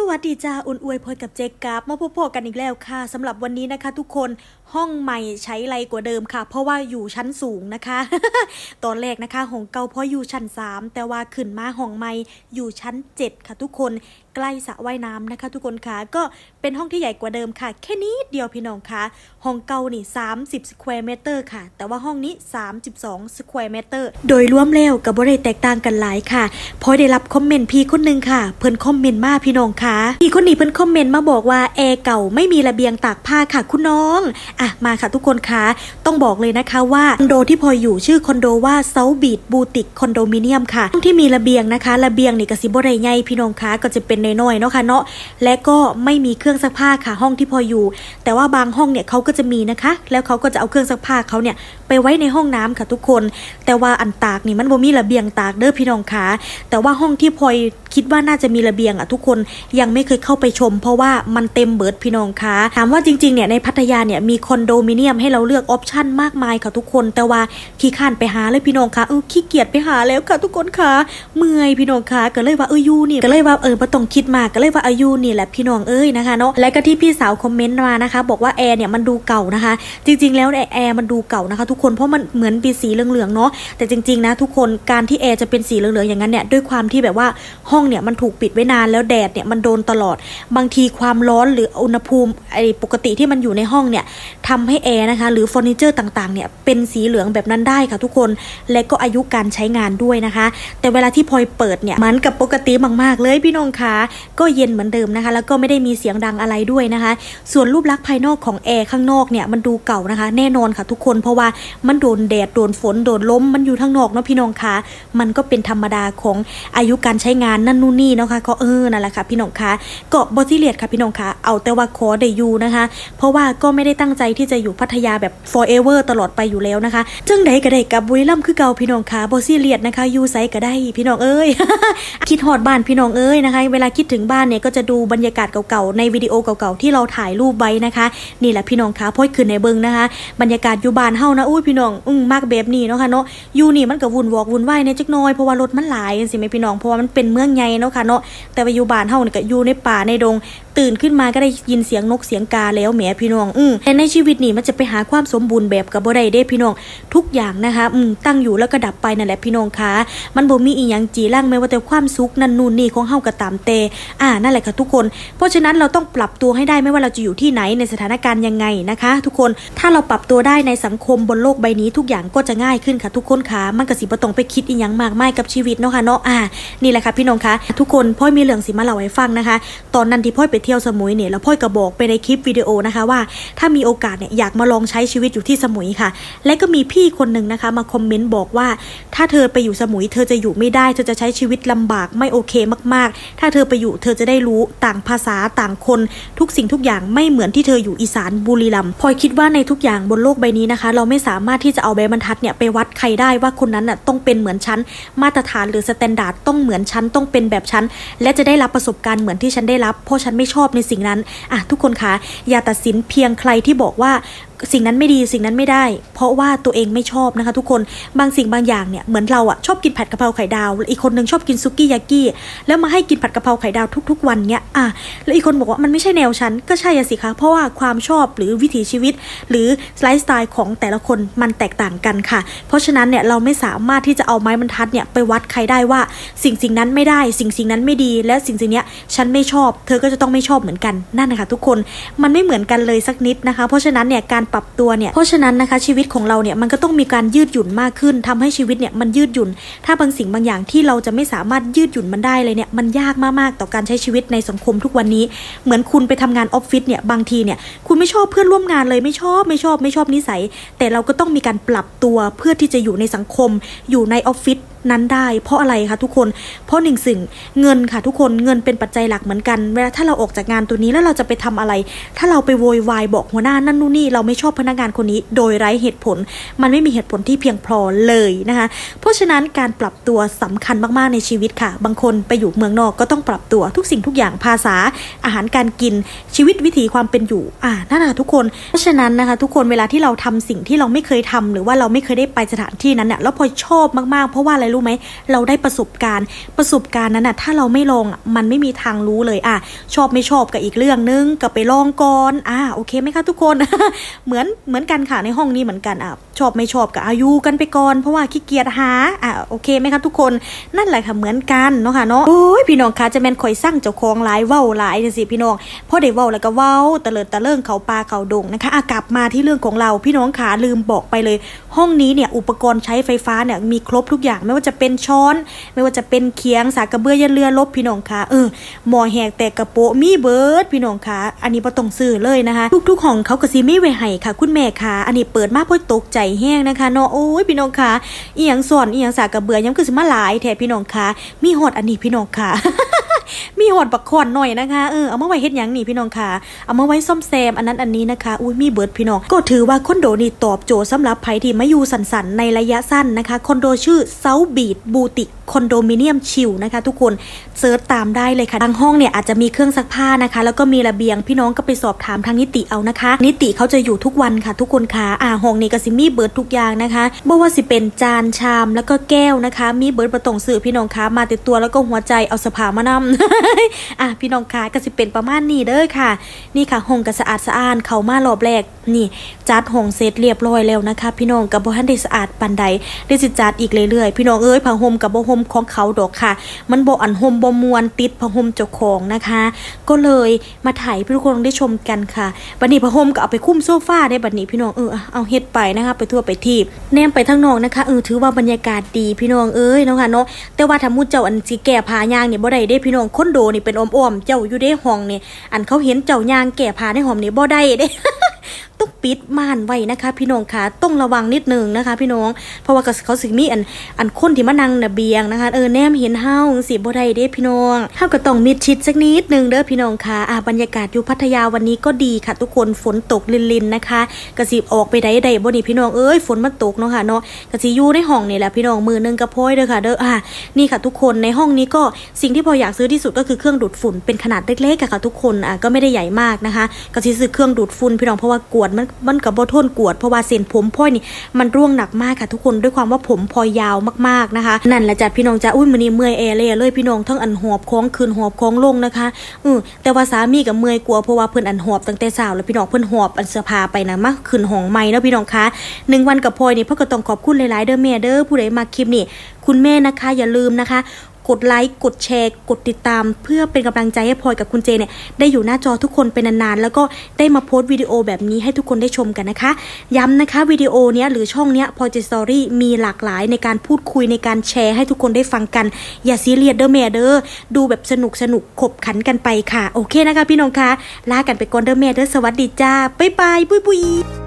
สวัสดีจ้าอุ่นอวยพลกับเจกราบมาพบกันอีกแล้วค่ะสำหรับวันนี้นะคะ ทุกคนห้องใหม่ใช้ไรกว่าเดิมค่ะ เพราะว่าอยู่ชั้นสูงนะคะ ตอนแรกนะคะห้องเก่าเพราะอยู่ชั้น 3 แต่ว่าขึ้นมาห้องใหม่อยู่ชั้น 7 ค่ะทุกคน ใกล้สระว่ายน้ำนะคะ ทุกคนค่ะก็เป็นห้องที่ใหญ่กว่าเดิมค่ะ แค่นี้เดียวพี่น้องค่ะห้องเก่านี่ 30สแควร์เมตรค่ะ แต่ว่าห้องนี้ 32สแควร์เมตรโดยรวมแล้วก็บ่ได้แตกต่างกันหลายค่ะพราะได้รับคอมเมนต์พี่คนหนึงค่ะ เพิ่นคอมเมนต์มาพี่น้องค่ะพี่คนนี้เพิ่นคอมเมนต์มาบอกว่าแอร์เก่าไม่มีระเบียงตากผ้าค่ะคุณน้องอะมาค่ะทุกคนค่ะต้องบอกเลยนะคะว่าคอนโดที่พลอยอยู่ชื่อคอนโดว่าเซาบีดบูติกคอนโดมิเนียมค่ะห้องที่มีระเบียงนะคะ ระเบียงนี่ก็สิบ่ได้ใหญ่พี่น้องค่ะก็จะเป็นน้อยๆเนาะค่ะเนาะและก็ไม่มีเครื่องซักผ้าค่ะห้องที่พลอยอยู่ แต่ว่าบางห้องเนี่ยเขาก็จะมีนะคะ แล้วเขาก็จะเอาเครื่องซักผ้าเขาเนี่ยไปไว้ในห้องน้ำค่ะทุกคน แต่ว่าอันตากนี่มันบ่มีระเบียงตากเด้อพี่น้องค่ะแต่ว่าห้องที่พลอย คิดว่าน่าจะมีระเบียงอะทุกคนยังไม่เคยเข้าไปชม เพราะว่ามันเต็มเบิร์ดพี่น้องค่ะถามว่าจริงๆเนี่ยในพัทยาเนี่ยมีคอนโดมิเนียมให้เราเลือกออปชั่นมากมายค่ะทุกคน แต่ว่าขี้ข้านไปหาเลยพี่น้องค่ะเออขี้เกียจไปหาแล้วค่ะทุกคนค่ะเมื่อยพี่น้องค่ะก็เลยว่าเออยูนี่ก็เลยว่าเออบ่ต้องคิดมากก็เลยว่าอายุนี่แหละพี่น้องเอ้ยนะคะเนาะและก็ที่พี่สาวคอมเมนต์มานะคะ บอกว่าแอร์เนี่ยมันดูเก่านะคะ จริง ๆ แล้วแอร์มันดูเก่านะคะ ทุกคนเพราะมันเหมือนเป็นสีเหลืองๆเนาะแต่จริงๆนะทุกคนการที่แอร์จะเป็นสีเหลืองๆอย่างนั้นเนี่ยด้วยความที่แบบว่าห้องเนี่ยมันถูกปิดไว้นานแล้วแดดเนี่ยมันโดนตลอด บางทีความร้อนหรืออุณหภูมิไอ้ปกติที่มันอยู่ในห้องเนี่ยทำให้แอร์นะคะหรือเฟอร์นิเจอร์ต่างๆเนี่ยเป็นสีเหลืองแบบนั้นได้ค่ะทุกคน และก็อายุการใช้งานด้วยนะคะ แต่เวลาที่พลอยเปิดเนี่ยมันกับปกติมากๆ เลยพี่น้องคะก็เย็นเหมือนเดิมนะคะ แล้วก็ไม่ได้มีเสียงดังอะไรด้วยนะคะ ส่วนรูปลักษณ์ภายนอกของแอร์ข้างนอกเนี่ยมันดูเก่านะคะ แน่นอนค่ะทุกคนเพราะว่ามันโดนแดดโดนฝนโดนลมมันอยู่ข้างนอกเนาะพี่น้องคะมันก็เป็นธรรมดาของอายุการใช้งานนั่นนู่นนี่เนาะค่ะก็เออนั่นแหละค่ะพี่น้องคะเก็บอสิเลียดค่ะพี่น้องคะเอาแต่ว่าขอได้อยู่นะคะ เพราะว่าก็ไม่ได้ตั้งใจที่จะอยู่พัทยาแบบ forever ตลอดไปอยู่แล้วนะคะจึงใดก็ได้กับบุรีรัมย์คือเก่าพี่น้องคะบอสิเลียดนะคะอยู่ไซก็ได้พี่น้องเอ้ยคิดฮอดบ้านพี่น้องเอ้ยนะคะ เวลาคิดถึงบ้านเนี่ยก็จะดูบรรยากาศเก่าๆในวิดีโอเก่าๆที่เราถ่ายรูปไว้นะคะ นี่แหละพี่น้องคะพ่อยขึ้นในเบิงนะคะ บรรยากาศอยู่บ้านเฮานะอุ้ยพี่น้องอืมมากแบบนี้เนาะค่ะเนาะอยู่นี่มันก็วุ่นวอกวุ่นวายในจักหน้อยเพราะว่ารถมันหลายจังซี่แม่พี่น้องเพราะว่ามันเป็นเมืองใหญ่เนาะค่ะเนาะแต่ว่าอยู่บ้านเฮานี่ก็อยู่ในป่าในดง ตื่นขึ้นมาก็ได้ยินเสียงนกเสียงกาแล้วแหมพี่น้อง อืมแต่ในชีวิตนี่มันจะไปหาความสมบูรณ์แบบกับบ่ได้เด้พี่น้อง ทุกอย่างนะคะ อืมตั้งอยู่แล้วก็ดับไปนั่นแหละพี่น้องคะมันบ่มีอีหยังจีร่างไม่ว่าแต่ความสุขนั่นนู่นนี่ของเฮาก็ตามเตอ่านั่นแหละค่ะทุกคน เพราะฉะนั้นเราต้องปรับตัวให้ได้ไม่ว่าเราจะอยู่ที่ไหนในสถานการณ์ยังไงนะคะ ทุกคนถ้าเราปรับตัวได้ในสังคมบนโลกใบนี้ทุกอย่างก็จะง่ายขึ้นค่ะทุกคนคะมันก็สิบ่ต้องไปคิดอีหยังมากมายกับชีวิตเนาะค่ะเนาะอ่านี่แหละค่ะพี่น้องคะทุกคนพ่อยมีเรื่องสิมาเล่าให้ฟังนะคะ ตอนนั้นที่พ่อยไปเที่ยวสมุยเนี่ยแล้วพ่อยก็บอกไปในคลิปวิดีโอนะคะว่า ถ้ามีโอกาสเนี่ยอยากมาลองใช้ชีวิตอยู่ที่สมุยค่ะ และก็มีพี่คนหนึ่งนะคะ มาคอมเมนต์บอกว่า ถ้าเธอไปอยู่สมุย เธอจะอยู่ไม่ได้เธอจะใช้ชีวิตลำบากไม่โอเคมากๆ ถ้าเธอไปอยู่เธอจะได้รู้ต่างภาษาต่างคน ทุกสิ่งทุกอย่างไม่เหมือนที่เธออยู่อีสานบุรีรัมย์พลอยคิดว่าในทุกอย่างบนโลกใบนี้นะคะ เราไม่สามารถที่จะเอาใบบรรทัดเนี่ยไปวัดใครได้ว่าคนนั้นน่ะต้องเป็นเหมือนฉันมาตรฐานหรือสแตนดาร์ดต้องเหมือนฉันต้องเป็นแบบฉันและจะได้รับประสบการณ์เหมือนที่ฉันได้รับเพราะฉันไม่ชชอบในสิ่งนั้นอะทุกคนคะอย่าตัดสินเพียงใครที่บอกว่าสิ่งนั้นไม่ดีสิ่งนั้นไม่ได้ เพราะว่าตัวเองไม่ชอบนะคะ ทุกคนบางสิ่งบางอย่างเนี่ยเหมือนเราอะชอบกินผัดกะเพราไข่ดาวอีกคนนึงชอบกินซุกี้ยากิแล้วมาให้กินผัดกะเพราไข่ดาวทุก ๆ วันเนี่ยอะแล้วอีกคนบอกว่ามันไม่ใช่แนวฉันก็ใช่สิคะเพราะว่าความชอบหรือวิถีชีวิต หรือไลฟ์สไตล์ของแต่ละคนมันแตกต่างกันค่ะ เพราะฉะนั้นเนี่ยเราไม่สามารถที่จะเอาไม้บรรทัดเนี่ยไปวัดใครได้ว่าสิ่งสิ่งนั้นไม่ได้ สิ่งสิ่งนั้นไม่ดี และสิ่งสิ่งเนี้ยฉันไม่ชอบ เธอก็จะต้องไม่ชอบเหมือนกันนั่นนะคะทุกคนมันไม่เหมือนกันเลยสักนิดนะคะ เพราะฉะนั้นเนี่ยการปรับตัวเนี่ยเพราะฉะนั้นนะคะชีวิตของเราเนี่ยมันก็ต้องมีการยืดหยุ่นมากขึ้นทำให้ชีวิตเนี่ยมันยืดหยุ่น ถ้าบางสิ่งบางอย่างที่เราจะไม่สามารถยืดหยุ่นมันได้เลยเนี่ยมันยากมากๆต่อการใช้ชีวิตในสังคมทุกวันนี้ เหมือนคุณไปทำงานออฟฟิศเนี่ยบางทีเนี่ยคุณไม่ชอบเพื่อนร่วมงานเลยไม่ชอบไม่ชอบไม่ชอบนิสัย แต่เราก็ต้องมีการปรับตัวเพื่อที่จะอยู่ในสังคม อยู่ในออฟฟิศ นั้นได้เพราะอะไรคะทุกคน เพราะหนึ่งสิ่งเงินค่ะทุกคนเงินเป็นปัจจัยหลักเหมือนกัน เวลาถ้าเราออกจากงานตัวนี้แล้วเราจะไปทำอะไร ถ้าเราไปโวยวายบอกหัวหน้านั่นนู่นนี่เราไม่ชอบพนักงานคนนี้ โดยไร้เหตุผล มันไม่มีเหตุผลที่เพียงพอเลยนะคะ เพราะฉะนั้นการปรับตัวสำคัญมากๆในชีวิตค่ะ บางคนไปอยู่เมืองนอกก็ต้องปรับตัวทุกสิ่งทุกอย่างภาษาอาหารการกินชีวิตวิถีความเป็นอยู่อ่านั่นแหละทุกคน เพราะฉะนั้นนะคะทุกคนเวลาที่เราทำสิ่งที่เราไม่เคยทำหรือว่าเราไม่เคยได้ไปสถานที่นั้นเนี่ยแล้วพอชอบมากๆเพราะว่าอะไรรู้รู้ไหม เราได้ประสบการณ์ประสบการณ์นั้นน่ะถ้าเราไม่ลองมันไม่มีทางรู้เลยอะชอบไม่ชอบกับอีกเรื่องนึงก็ไปลองก่อนอ่าโอเคไหมคะทุกคน เหมือนเหมือนกันค่ะในห้องนี้เหมือนกันอะชอบไม่ชอบกับอายุกันไปก่อนเพราะว่าขี้เกียจหาอะโอเคไหมคะทุกคนนั่นแหละค่ะเหมือนกันเนาะค่ะเนาะโอ้ยพี่น้องคะจะแม่นข่อยสร้างเจ้าของหลายเว้าหลายสิพี่น้องพอได้เว้าแล้วก็เว้าตะเลิดตะเลิงเขาปลาเขาดงนะคะอะกลับมาที่เรื่องของเราพี่น้องขาลืมบอกไปเลย ห้องนี้เนี่ยอุปกรณ์ใช้ไฟฟ้าเนี่ยมีครบทุกอย่างไม่ว่าจะจะเป็นช้อน ไม่ว่าจะเป็นเคียงสากกระเบือยันเรือลบพี่น้องคะเออหมอแหกแต่กระโปะมีเบิร์ดพี่น้องคะอันนี้บ่ต้องซื้อเลยนะคะ ทุกๆของเขาก็สิมีไว้ให้ค่ะ คุณแม่คะอันนี้เปิดมาเพื่อตกใจแห้งนะคะเนาะโอ้ยพี่น้องคะเอียงส่อนเอียงสากกระเบือยังคือสมาหลายแถพี่น้องคะมีหอดอันนี้พี่น้องคะ มีหอดบักขอนหน่อยนะคะเออเอามาไว้เฮ็ดหยังนี่พี่น้องค่ะ เอามาไว้ซ่อมแซมอันนั้นอันนี้นะคะอุ้ยมีเบิร์ดพี่น้อง ก็ถือว่าคอนโดนี่ตอบโจทย์สำหรับใครที่มาอยู่สันสันๆในระยะสั้นนะคะคอนโดชื่อเซาบีดบูติกคอนโดมิเนียมชิลนะคะ ทุกคนเซิร์ชตามได้เลยค่ะทางห้องเนี่ยอาจจะมีเครื่องซักผ้านะคะ แล้วก็มีระเบียงพี่น้องก็ไปสอบถามทางนิติเอานะคะ นิติเขาจะอยู่ทุกวันค่ะ ทุกคนค่ะอ่าห้องนี้ก็สิมีเบิร์ดทุกอย่างนะคะบ่ว่าสิเป็นจานชามแล้วก็แก้วนะคะ มีเบิร์ดประตงสื่อพี่น้องคะมาแต่ตัวแล้วก็หัวใจเอาสภามานำอะพี่น้องคะก็สิเป็นประมาณนี้เด้อค่ะ นี่ค่ะห้องก็สะอาดสะอ้านเขามารอบแรกนี่จัดห้องเสร็จเรียบร้อยแล้วนะคะ พี่น้องกับบ่ทันได้สะอาดปานใดได้สิจัดอีกเรื่อยๆพี่น้องเอ้ยผ้าห่มกับบ่ห่มของเขาดอกค่ะ มันบ่อันห่มบ่มวนติดผ้าห่มเจ้าของนะคะ ก็เลยมาถ่ายให้ทุกคนได้ชมกันค่ะบัดนี้ผ้าห่มก็เอาไปคุ้มโซฟาได้บัดนี้พี่น้องเออเอาเฮ็ดไปนะคะ ไปทั่วไปที่แนมไปทางนอกนะคะเออถือว่าบรรยากาศดีพี่น้องเอ้ยเนาะค่ะเนาะแต่ว่าถ้ามุดเจ้าอันสิแก่ผ้ายางเนี่ยบ่ได้เด้พี่น้องคอนโดนี่เป็นอ้อมๆเจ้าอยู่ในห้องนี่อันเขาเห็นเจ้ายางแก่ผ้าในห้องนี่บ่ได้เด้ ต้องปิดม่านไว้นะคะ พี่น้องคะต้องระวังนิดนึงนะคะ พี่น้อง เพราะว่าเขาสิมีอันอันคนที่มานั่งระเบียงนะคะเออแนมเห็นเฮาสิบ่ได้เด้พี่น้องเฮาก็ต้องมิดชิดสักนิดนึงเด้อพี่น้องค่ะอ่าบรรยากาศอยู่พัทยาวันนี้ก็ดีค่ะ ทุกคนฝนตกลินๆนะคะกระสิออกไปได้ได้บ่นี่พี่น้องเอ้ยฝนมันตกเนาะค่ะเนาะกระสิอยู่ในห้องนี่แหละพี่น้องมือนึงกระพ้อยเด้อค่ะเด้ออ่านี่ค่ะทุกคนในห้องนี้ก็สิ่งที่พออยากซื้อที่สุดก็คือเครื่องดูดฝุ่นเป็นขนาดเล็กๆค่ะทุกคนอ่าก็ไม่ได้ใหญ่มากนะคะก็สิซื้อเครื่องดูดฝุ่นพี่น้องเพราะว่ากวดมันมันกับบ่ทนกวดเพราะว่าเส้นผมพ่อยนี่มันร่วงหนักมากค่ะทุกคนด้วยความว่าผมพอยยาวมากๆนะคะ นั่นแหละจ้ะพี่น้องจ้ะอุ้ยมื้อนี้เมื่อยแอเลยเลยพี่น้องทั้งอันหอบค้องคืนหอบค้องลงนะคะอือแต่ว่าสามีกับเมื่อยกลัวเพราะว่าเพิ่นอันหอบตั้งแต่เช้าแล้วพี่น้องเพิ่นหอบอันเสื้อผ้าไปนะมาขึ้นห้องใหม่เนาะพี่น้องคะหนึ่งวันกับพลอยนี่เพิ่นก็ต้องขอบคุณหลายๆเด้อแม่เด้อผู้ใดมาคลิปนี่คุณแม่นะคะอย่าลืมนะคะ กดไลค์กดแชร์ กดติดตาม เพื่อเป็นกำลังใจให้พลอยกับคุณเจเนี่ยได้อยู่หน้าจอทุกคนเป็นนานๆ แล้วก็ได้มาโพสต์วิดีโอแบบนี้ให้ทุกคนได้ชมกันนะคะ ย้ำนะคะวิดีโอเนี้ยหรือช่องเนี้ยพลอยเจสตอรี่มีหลากหลายในการพูดคุยในการแชร์ให้ทุกคนได้ฟังกัน อย่าซีเรียสเด้อแม่เด้อดูแบบสนุกสนุกขบขันกันไปค่ะ โอเคนะคะพี่น้องคะลากันไปก่อนเด้อแม่เด้อสวัสดีจ้าบ๊ายบายปุ้ยปุ้ย